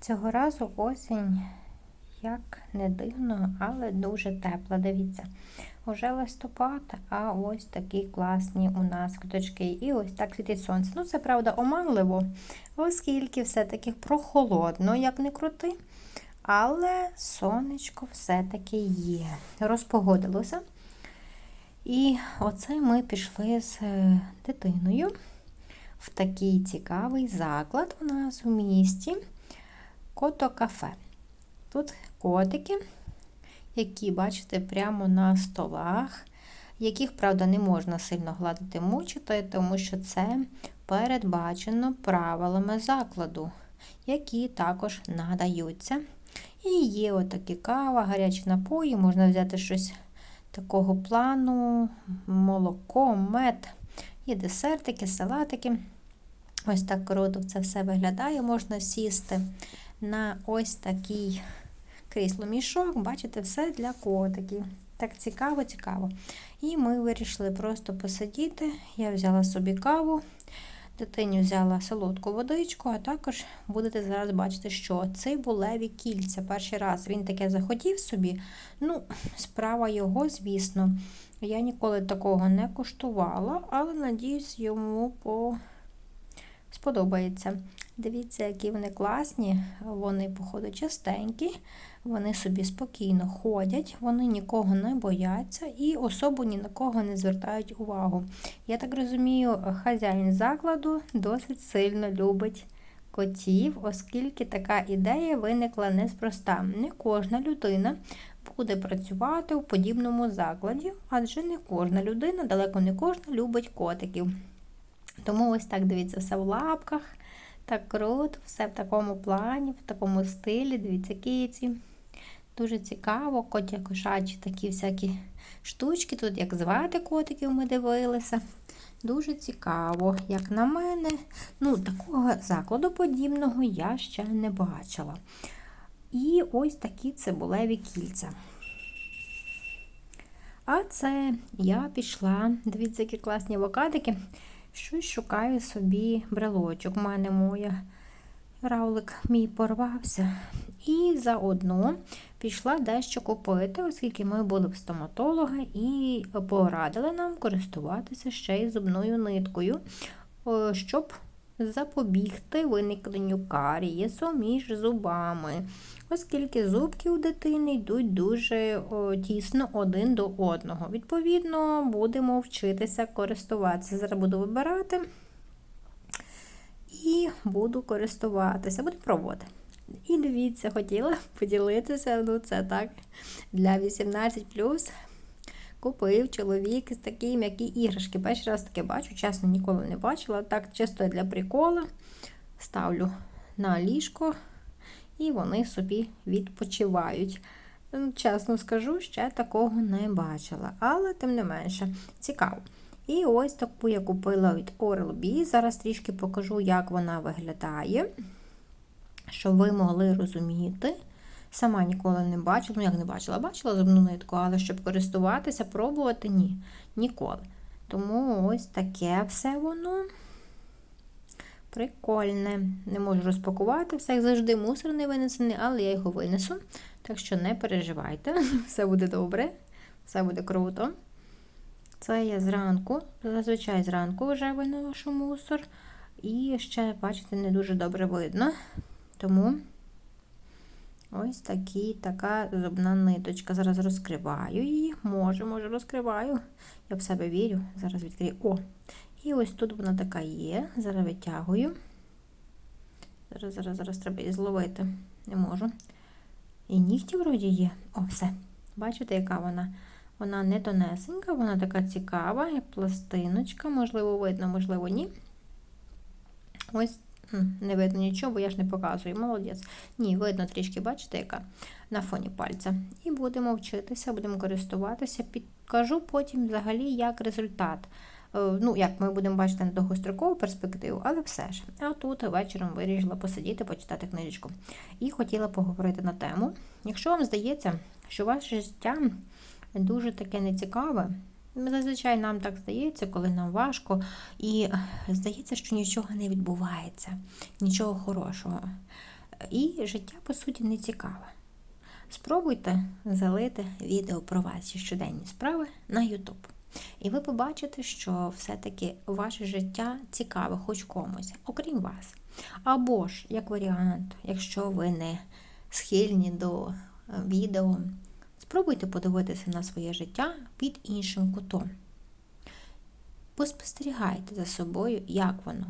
Цього разу осінь, як не дивно, але дуже тепла. Дивіться, уже листопад, а ось такі класні у нас квіточки. І ось так світить сонце. Ну, це правда оманливо, оскільки все-таки прохолодно, як не крути. Але сонечко все-таки є. Розпогодилося. І оце ми пішли з е, дитиною в такий цікавий заклад у нас у місті. Кото-кафе. Тут котики, які, бачите, прямо на столах, яких, правда, не можна сильно гладити мучити, тому що це передбачено правилами закладу, які також надаються. І є отакі кава, гарячі напої, можна взяти щось такого плану, молоко, мед, є десертики, салатики. Ось так круто це все виглядає. Можна сісти на ось такий крісло-мішок. Бачите, все для котиків. Так цікаво, цікаво. І ми вирішили просто посидіти. Я взяла собі каву, дитині взяла солодку водичку, а також будете зараз бачити, що цибулеві кільця. Перший раз він таке захотів собі. Ну, справа його, звісно. Я ніколи такого не куштувала, але надіюсь, йому по сподобається. Дивіться, які вони класні, вони, походу, частенькі, вони собі спокійно ходять, вони нікого не бояться і особу ні на кого не звертають увагу. Я так розумію, хазяїн закладу досить сильно любить котів, оскільки така ідея виникла неспроста. Не кожна людина буде працювати у подібному закладі, адже не кожна людина, далеко не кожна любить котиків. Тому ось так дивіться, все в лапках. Так круто, все в такому плані, в такому стилі, дивіться, киці. Дуже цікаво, коті кошачі такі всякі штучки. Тут як звати котиків ми дивилися. Дуже цікаво, як на мене. Ну, такого закладу подібного я ще не бачила. І ось такі цибулеві кільця. А це я пішла, дивіться, які класні авокадики. Щось шукаю собі брелочок. У мене моя равлик мій порвався. І заодно пішла дещо купити, оскільки ми були в стоматолога і порадили нам користуватися ще й зубною ниткою, щоб запобігти виникненню карієсу між зубами, оскільки зубки у дитини йдуть дуже тісно один до одного. Відповідно, будемо вчитися користуватися. Зараз буду вибирати і буду користуватися, буду пробувати. І дивіться, хотіла поділитися, ну це так, для 18 купив чоловік такі м'які іграшки. Перший раз таке бачу, чесно, ніколи не бачила. Так, чисто для прикола ставлю на ліжко, і вони собі відпочивають. Ну, чесно скажу, ще такого не бачила, але тим не менше, цікаво. І ось таку я купила від Oral-B. Зараз трішки покажу, як вона виглядає, щоб ви могли розуміти. Сама ніколи не бачила, ну як не бачила, бачила зубну нитку, але щоб користуватися, пробувати ні, ніколи. Тому ось таке все воно прикольне. Не можу розпакувати, все як завжди, мусор не винесений, але я його винесу. Так що не переживайте, все буде добре, все буде круто. Це я зранку, зазвичай зранку вже виношу мусор. І ще, бачите, не дуже добре видно. Тому. Ось такі, така зубна ниточка. Зараз розкриваю її. Може, може, розкриваю. Я в себе вірю. Зараз відкрию. О! І ось тут вона така є. Зараз витягую. Зараз, зараз, зараз треба її зловити. Не можу. І нігті вроді є. О, все. Бачите, яка вона? Вона не тонесенька, вона така цікава, як пластиночка. Можливо, видно, можливо, ні. Ось не видно нічого, бо я ж не показую. Молодець. Ні, видно трішки, бачите, яка на фоні пальця. І будемо вчитися, будемо користуватися. Підкажу потім взагалі, як результат. Е, ну, як ми будемо бачити на довгострокову перспективу, але все ж. А тут вечором вирішила посидіти, почитати книжечку. І хотіла поговорити на тему. Якщо вам здається, що ваше життя дуже таке нецікаве, Зазвичай нам так здається, коли нам важко, і здається, що нічого не відбувається, нічого хорошого. і життя, по суті, не цікаве. Спробуйте залити відео про ваші щоденні справи на YouTube. І ви побачите, що все-таки ваше життя цікаве хоч комусь, окрім вас. Або ж, як варіант, якщо ви не схильні до е, відео, спробуйте подивитися на своє життя під іншим кутом. Поспостерігайте за собою, як воно.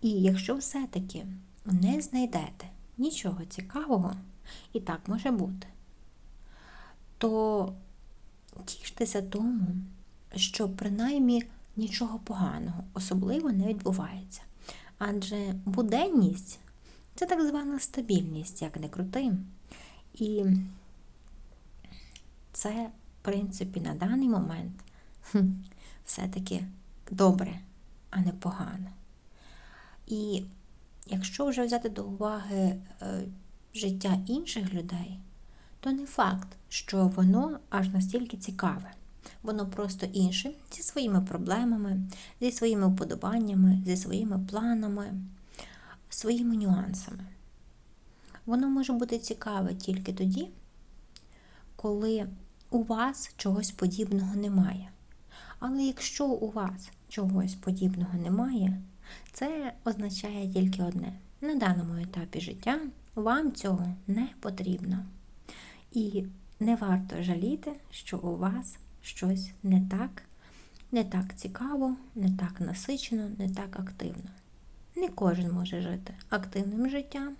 І якщо все-таки не знайдете нічого цікавого, і так може бути, то тіштеся тому, що принаймні нічого поганого особливо не відбувається. Адже буденність це так звана стабільність, як не крути. І це, в принципі, на даний момент все-таки добре, а не погано. І якщо вже взяти до уваги е, життя інших людей, то не факт, що воно аж настільки цікаве. Воно просто інше зі своїми проблемами, зі своїми вподобаннями, зі своїми планами, своїми нюансами. Воно може бути цікаве тільки тоді, коли у вас чогось подібного немає. Але якщо у вас чогось подібного немає, це означає тільки одне: на даному етапі життя вам цього не потрібно. І не варто жаліти, що у вас щось не так, не так цікаво, не так насичено, не так активно. Не кожен може жити активним життям,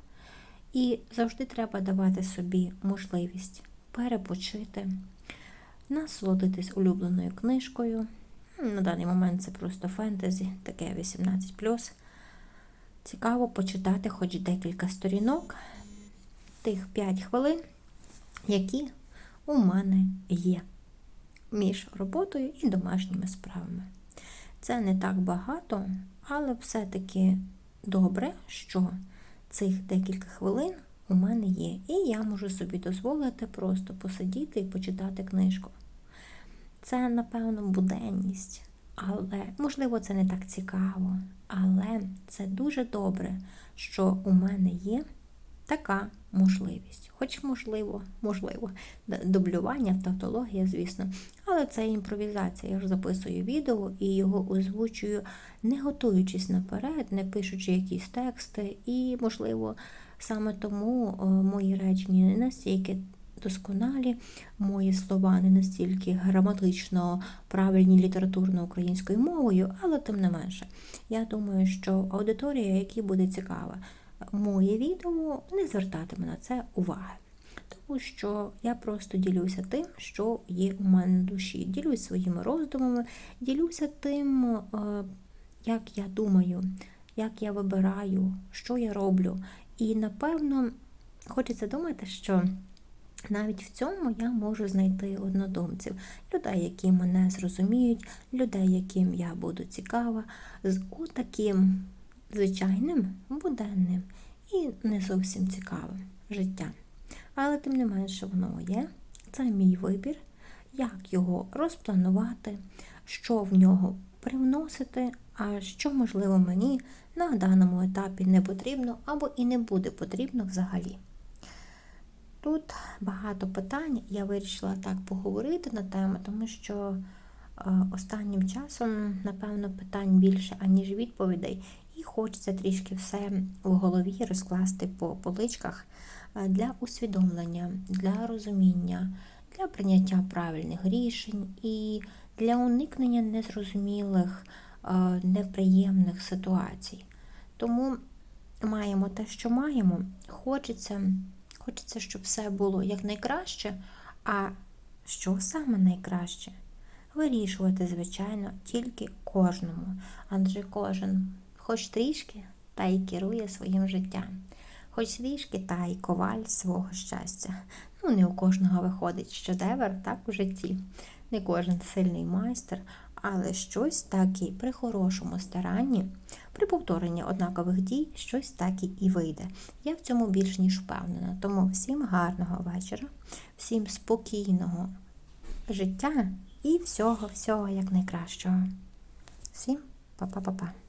і завжди треба давати собі можливість перепочити, насолодитись улюбленою книжкою. На даний момент це просто фентезі, таке 18. Цікаво почитати хоч декілька сторінок, тих 5 хвилин, які у мене є між роботою і домашніми справами. Це не так багато, але все-таки добре, що цих декілька хвилин у мене є. І я можу собі дозволити просто посидіти і почитати книжку. Це, напевно, буденність. Але, можливо, це не так цікаво. Але це дуже добре, що у мене є така можливість. Хоч, можливо, можливо, дублювання, тавтологія, звісно. Але це імпровізація. Я ж записую відео і його озвучую, не готуючись наперед, не пишучи якісь тексти. І, можливо, саме тому мої речення не настільки досконалі, мої слова не настільки граматично правильні літературно українською мовою, але тим не менше. Я думаю, що аудиторія, якій буде цікава, моє відео не звертатиме на це уваги. Тому що я просто ділюся тим, що є у мене на душі. Ділюсь своїми роздумами, ділюся тим, е, як я думаю, як я вибираю, що я роблю. І напевно хочеться думати, що навіть в цьому я можу знайти однодумців, людей, які мене зрозуміють, людей, яким я буду цікава, з отаким звичайним, буденним і не зовсім цікавим життям. Але тим не менше воно є. Це мій вибір, як його розпланувати, що в нього привносити, а що, можливо, мені на даному етапі не потрібно або і не буде потрібно взагалі. Тут багато питань, я вирішила так поговорити на тему, тому що е, останнім часом, напевно, питань більше, аніж відповідей, і хочеться трішки все в голові розкласти по поличках е, для усвідомлення, для розуміння, для прийняття правильних рішень і для уникнення незрозумілих, е, неприємних ситуацій. Тому маємо те, що маємо, хочеться. Хочеться, щоб все було якнайкраще. А що саме найкраще? Вирішувати, звичайно, тільки кожному. Адже кожен, хоч трішки, та й керує своїм життям. Хоч трішки, та й коваль свого щастя. Ну, не у кожного виходить щодевер так у житті. Не кожен сильний майстер, але щось таки при хорошому старанні, при повторенні однакових дій, щось так і вийде. Я в цьому більш ніж впевнена. Тому всім гарного вечора, всім спокійного життя і всього-всього як найкращого. Всім па-па-па-па.